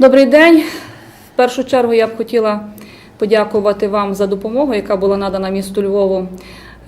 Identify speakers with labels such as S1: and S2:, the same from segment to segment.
S1: Добрий день. В першу чергу я б хотіла подякувати вам за допомогу, яка була надана місту Львову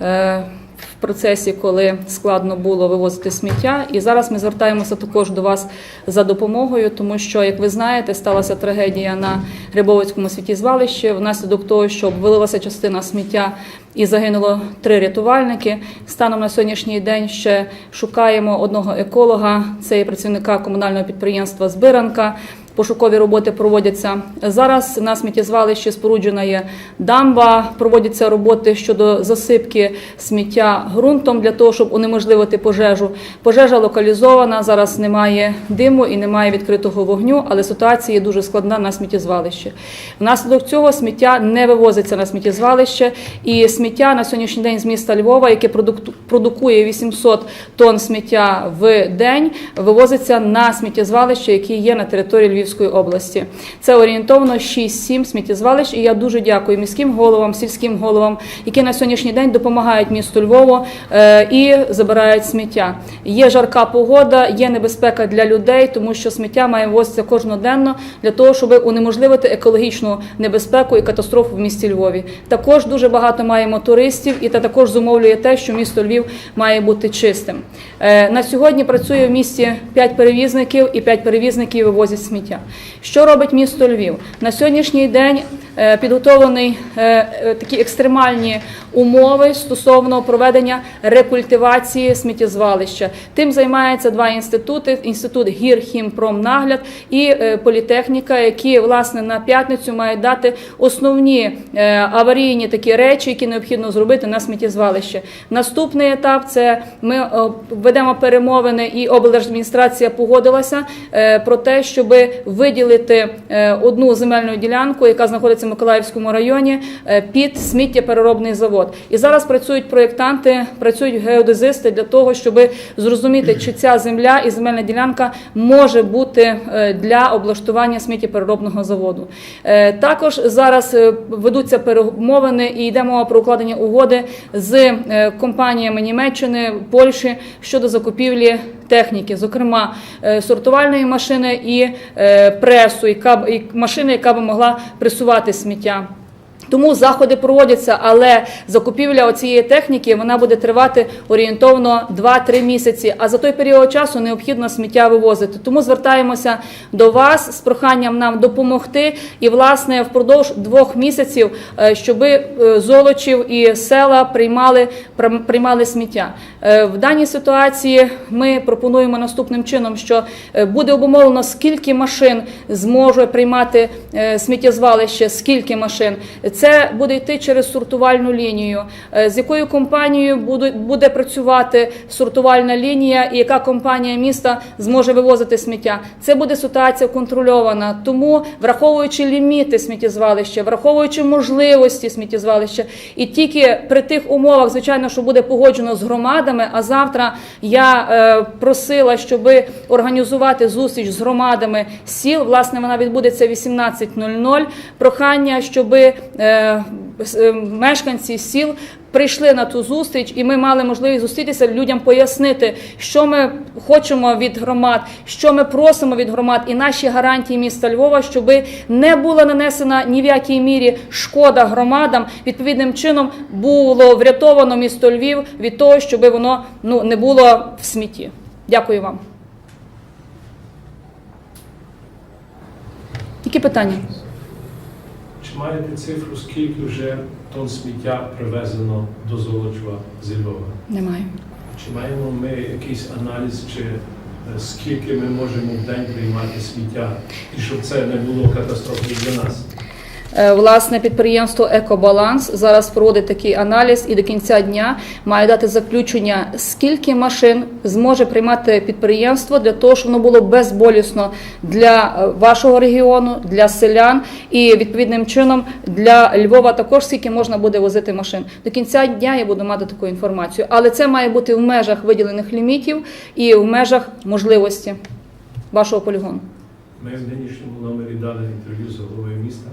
S1: е, в процесі, коли складно було вивозити сміття. І зараз ми звертаємося також до вас за допомогою, тому що, як ви знаєте, сталася трагедія на Грибовицькому світтєзвалищі внаслідок того, що обвалилася частина сміття і загинуло три рятувальники. Станом на сьогоднішній день ще шукаємо одного еколога, це є працівника комунального підприємства Збиранка. Пошукові роботи проводяться зараз. На сміттєзвалищі споруджена є дамба. Проводяться роботи щодо засипки сміття ґрунтом для того, щоб унеможливити пожежу. Пожежа локалізована. Зараз немає диму і немає відкритого вогню, але ситуація є дуже складна на сміттєзвалищі. Внаслідок цього сміття не вивозиться на сміттєзвалище, і сміття на сьогоднішній день з міста Львова, яке продукує 800 тонн сміття в день, вивозиться на сміттєзвалище, які є на території Львівської області. Це орієнтовно 6-7 сміттєзвалищ. І я дуже дякую міським головам, сільським головам, які на сьогоднішній день допомагають місту Львову е, і забирають сміття. Є жарка погода, є небезпека для людей, тому що сміття має вивозитися кожноденно для того, щоб унеможливити екологічну небезпеку і катастрофу в місті Львові. Також дуже багато маємо туристів, і це також зумовлює те, що місто Львів має бути чистим. Е, На сьогодні працює в місті 5 перевізників, і 5 перевізників вивозять сміття. Що робить місто Львів? На сьогоднішній день е, підготовлені е, е, такі екстремальні умови стосовно проведення рекультивації сміттєзвалища. Тим займаються два інститути: інститут гірхімпромнагляд і політехніка, які власне на п'ятницю мають дати основні аварійні такі речі, які необхідно зробити на сміттєзвалище. Наступний етап це ми ведемо перемовини, і облдержадміністрація погодилася про те, щоб виділити е, одну земельну ділянку, яка знаходиться в Миколаївському районі, е, під сміттєпереробний завод. І зараз працюють проєктанти, працюють геодезисти для того, щоб зрозуміти, чи ця земля і земельна ділянка може бути е, для облаштування сміттєпереробного заводу. Також зараз ведуться перемовини і йде мова про укладення угоди з компаніями Німеччини, Польщі щодо закупівлі техніки, зокрема е, сортувальної машини і е, пресу, і машини, яка би могла пресувати сміття. Тому заходи проводяться, але закупівля цієї техніки вона буде тривати орієнтовно 2-3 місяці. А за той період часу необхідно сміття вивозити. Тому звертаємося до вас з проханням нам допомогти. І власне впродовж двох місяців, е, щоб золочів і села приймали приймали сміття. Е, В даній ситуації ми пропонуємо наступним чином, що е, буде обумовлено, скільки машин зможе приймати е, сміттєзвалище, скільки машин. Це буде йти через сортувальну лінію. Е, З якою компанією буде, працювати сортувальна лінія, і яка компанія міста зможе вивозити сміття. Це буде ситуація контрольована. Тому, враховуючи ліміти сміттєзвалища, враховуючи можливості сміттєзвалища, і тільки при тих умовах, звичайно, що буде погоджено з громадами. А завтра я е, просила, щоб організувати зустріч з громадами сіл. Власне, вона відбудеться 18.00. Прохання, щоб е, е, мешканці сіл прийшли на ту зустріч, і ми мали можливість зустрітися людям, пояснити, що ми хочемо від громад, що ми просимо від громад, і наші гарантії міста Львова, щоб не була нанесена ні в якій мірі шкода громадам. Відповідним чином було врятовано місто Львів від того, щоб воно ну не було в смітті. Дякую вам. Які питання?
S2: Чи маєте цифру, скільки вже тонн сміття привезено до Золочева зі Львова?
S1: Немає.
S2: Чи маємо ми якийсь аналіз, чи е, скільки ми можемо в день приймати сміття, і щоб це не було катастрофою для нас?
S1: Е, Власне, підприємство Екобаланс зараз проводить такий аналіз і до кінця дня має дати заключення, скільки машин зможе приймати підприємство для того, щоб воно було безболісно для е, вашого регіону, для селян і відповідним чином для Львова також скільки можна буде возити машин. До кінця дня я буду мати таку інформацію, але це має бути в межах виділених лімітів і в межах можливості вашого полігону.
S2: Ми в нинішньому номері дали інтерв'ю з головою міста,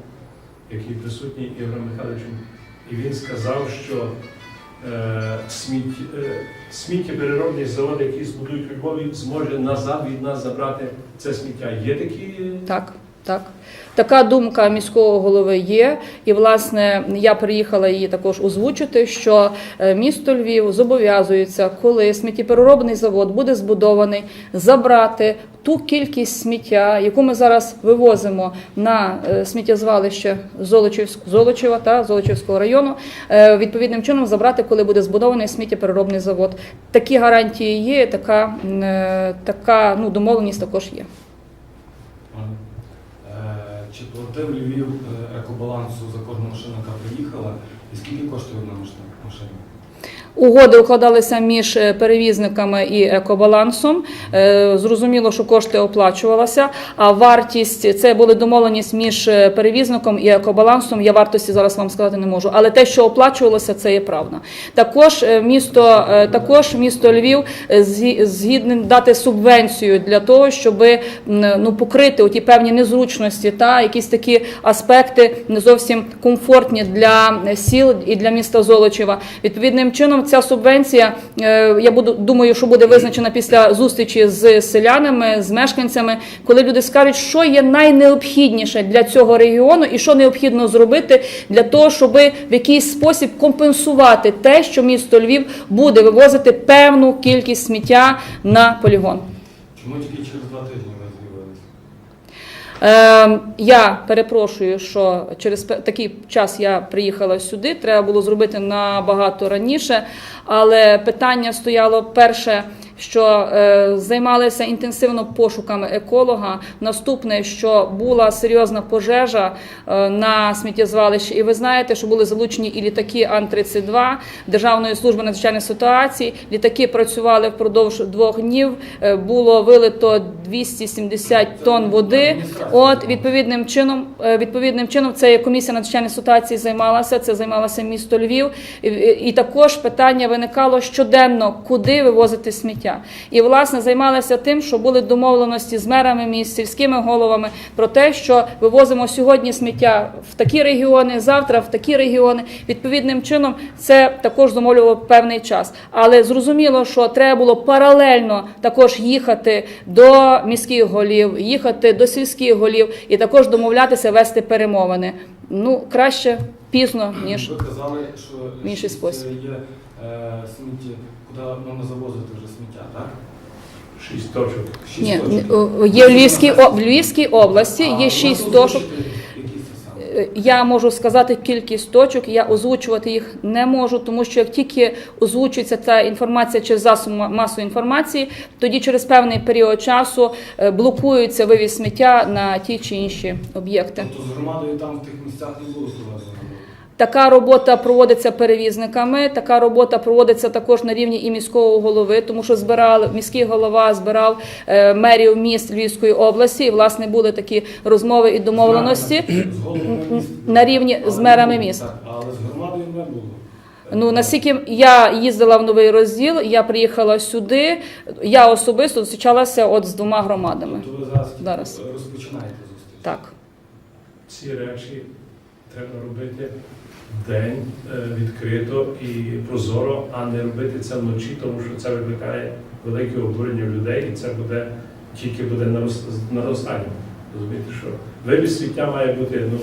S2: який присутній Ігорем Михайловичем, і він сказав, що е, е, сміттєпереробний завод, який збудують у Львові, зможе назад від нас забрати це сміття. Є такі
S1: Так. Так. Така думка міського голови є, і власне я приїхала її також озвучити, що е, місто Львів зобов'язується, коли сміттєпереробний завод буде збудований, забрати ту кількість сміття, яку ми зараз вивозимо на е, сміттєзвалище Золочева та Золочівського району, е, відповідним чином забрати, коли буде збудований сміттєпереробний завод. Такі гарантії є, така, така ну, домовленість також є.
S3: Е, Чи платив Львів е, екобалансу за кожну машину, яка приїхала? І скільки коштує одна машина?
S1: Угоди укладалися між е, перевізниками і екобалансом. Е, Зрозуміло, що кошти оплачувалися, а вартість це були домовленість між е, перевізником і екобалансом. Я вартості зараз вам сказати не можу. Але те, що оплачувалося, це є правда. Також місто, також місто Львів згі- згідне дати субвенцію для того, щоб ну покрити ті певні незручності та якісь такі аспекти не зовсім комфортні для сіл і для міста Золочева. Відповідним чином, ця субвенція е, я буду думаю, що буде визначена після зустрічі з селянами, з мешканцями, коли люди скажуть, що є найнеобхідніше для цього регіону і що необхідно зробити для того, щоб в якийсь спосіб компенсувати те, що місто Львів буде вивозити певну кількість сміття на полігон.
S3: Чому тільки через два тижні ви з'явилися?
S1: Е, я перепрошую, що через такий час я приїхала сюди. Треба було зробити набагато раніше. Але питання стояло перше, що е, займалися інтенсивно пошуками еколога. Наступне, що була серйозна пожежа е, на сміттєзвалищі, і ви знаєте, що були залучені і літаки Ан-32 Державної служби надзвичайних ситуацій. Літаки працювали впродовж двох днів. Е, Було вилито 270 тонн води. От відповідним чином, відповідним чином, це комісія надзвичайних ситуацій займалася. Це займалося місто Львів, і також питання виникало щоденно, куди вивозити сміття. І власне займалися тим, що були домовленості з мерами міст, сільськими головами про те, що вивозимо сьогодні сміття в такі регіони, завтра в такі регіони. Відповідним чином це також замовлювало певний час. Але зрозуміло, що треба було паралельно також їхати до міських голів, їхати до сільських голів і також домовлятися вести перемовини. Ну краще пізно ніж
S3: Ви казали, що
S1: в інший
S3: шість,
S1: спосіб.
S3: е, є е, сміття, куди можна завозити вже сміття, так?
S2: Шість точок.
S3: Шість
S1: ні,
S3: точок.
S1: о, є в Львівській о- в Львівській області.
S3: А,
S1: Є шість
S3: озвучите,
S1: точок.
S3: Які це саме?
S1: Е, Я можу сказати кількість точок, я озвучувати їх не можу, тому що як тільки озвучується ця інформація через засоб ма- масової інформації, тоді через певний період часу е, блокується вивіз сміття на ті чи інші об'єкти.
S3: Тобто з громадою там в тих місцях не було проведено.
S1: Така робота проводиться перевізниками. Така робота проводиться також на рівні і міського голови, тому що збирали міський голова збирав е, мерів міст Львівської області. І власне були такі розмови і домовленості на рівні з мерами міст.
S3: Але з громадою не було.
S1: Ну наскільки я їздила в новий розділ, я приїхала сюди. Я особисто зустрічалася от з двома громадами.
S3: Тобто ви зараз,
S1: Зараз.
S3: розпочинаєте зустріч.
S1: Так.
S2: Ці речі треба робити день е, відкрито і прозоро, а не робити це вночі, тому що це викликає велике обурення людей, і це буде тільки буде наростання. Розумієте, що вивіз сміття має бути ну,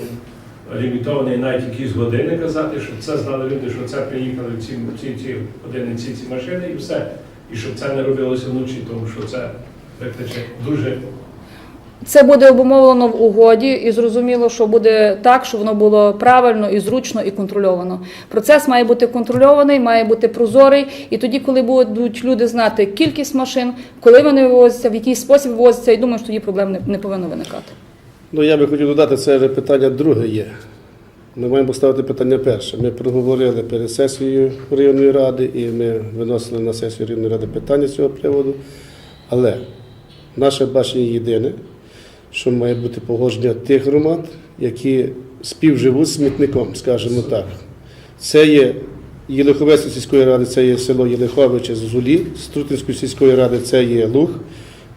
S2: лімітований навіть якісь години казати, щоб це знали люди, що це приїхали в ці, ці, ці години, ці, ці машини і все. І щоб це не робилося вночі, тому що це викличе дуже
S1: Це буде обумовлено в угоді, і зрозуміло, що буде так, що воно було правильно і зручно і контрольовано. Процес має бути контрольований, має бути прозорий. І тоді, коли будуть люди знати кількість машин, коли вони вивозяться, в який спосіб вивозяться, і думаю, що тоді проблем не, не повинно виникати.
S4: Ну, я би хотів додати, це вже питання друге є. Ми маємо поставити питання перше. Ми проговорили перед сесією районної ради і ми виносили на сесію районної ради питання з цього приводу. Але наше бачення єдине, що має бути погодження тих громад, які співживуть з смітником, скажімо так. Це є Єлиховецької сільської ради, це є село Єлиховичі з Зулі, Струтинської сільської ради це є Луг,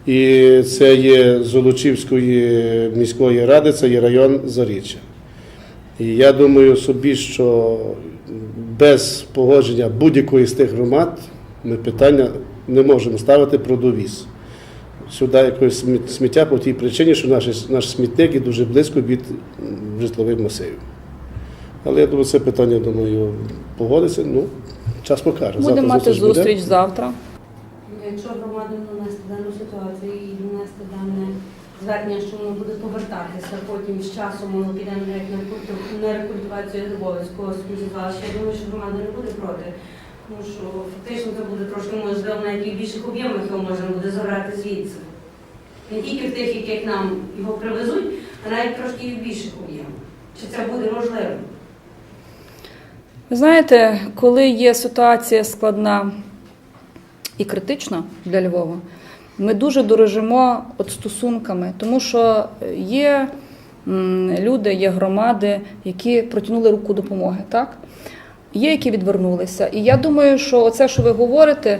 S4: і це є Золочівської міської ради, це є район Заріччя. І я думаю собі, що без погодження будь-якої з тих громад ми питання не можемо ставити про довіз. Сюди якогось сміття по тій причині, що наш, наш смітник є дуже близько від житлових масивів. Але я думаю, це питання, думаю, погодиться. Ну, час покаже.
S1: Будемо
S4: Завтра
S1: мати
S4: буде.
S1: зустріч завтра.
S5: Якщо громада донести дану ситуацію і донести дане звернення, що воно буде повертатися, потім з часом воно піде на як на рекульту- на рекультивацію сміттєзвалища, я думаю, що громада не буде проти. Тому що фактично це буде трошки можливо і в більших об'ємах його можна буде забрати звідси. Не тільки в тих, яких нам його привезуть, а навіть трошки і в більших об'ємах. Чи це буде можливо?
S1: Ви знаєте, коли є ситуація складна і критична для Львова, ми дуже дорожимо от стосунками, тому що є люди, є громади, які протягнули руку допомоги, так? Є, які відвернулися. І я думаю, що оце, що ви говорите,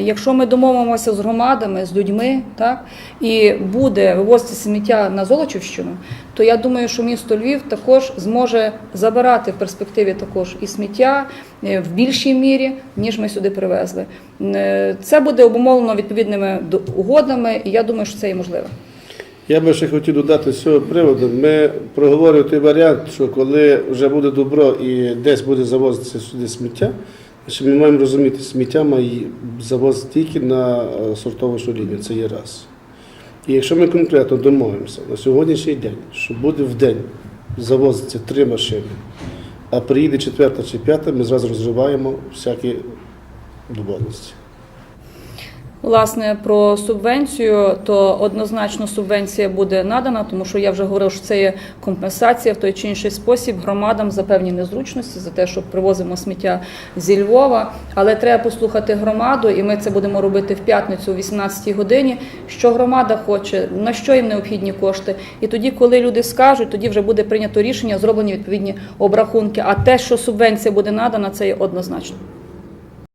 S1: якщо ми домовимося з громадами, з людьми, так, і буде вивозити сміття на Золочівщину, то я думаю, що місто Львів також зможе забирати в перспективі також і сміття е, в більшій мірі, ніж ми сюди привезли. Е, Це буде обумовлено відповідними угодами, і я думаю, що це є можливо.
S4: Я би ще хотів додати з цього приводу. Ми проговорюємо той варіант, що коли вже буде добро і десь буде завозитися сюди сміття, що ми маємо розуміти, сміття має завозити тільки на е, сортовочну лінію, це є раз. І якщо ми конкретно домовимося на сьогоднішній день, що буде в день завозитися три машини, а приїде четверта чи п'ята, ми зразу розриваємо всякі домовленості.
S1: Власне, про субвенцію, то однозначно субвенція буде надана, тому що я вже говорив, що це є компенсація в той чи інший спосіб громадам за певні незручності, за те, що привозимо сміття зі Львова. Але треба послухати громаду, і ми це будемо робити в п'ятницю о 18-й годині. Що громада хоче, на що їм необхідні кошти. І тоді, коли люди скажуть, тоді вже буде прийнято рішення, зроблені відповідні обрахунки. А те, що субвенція буде надана, це є однозначно.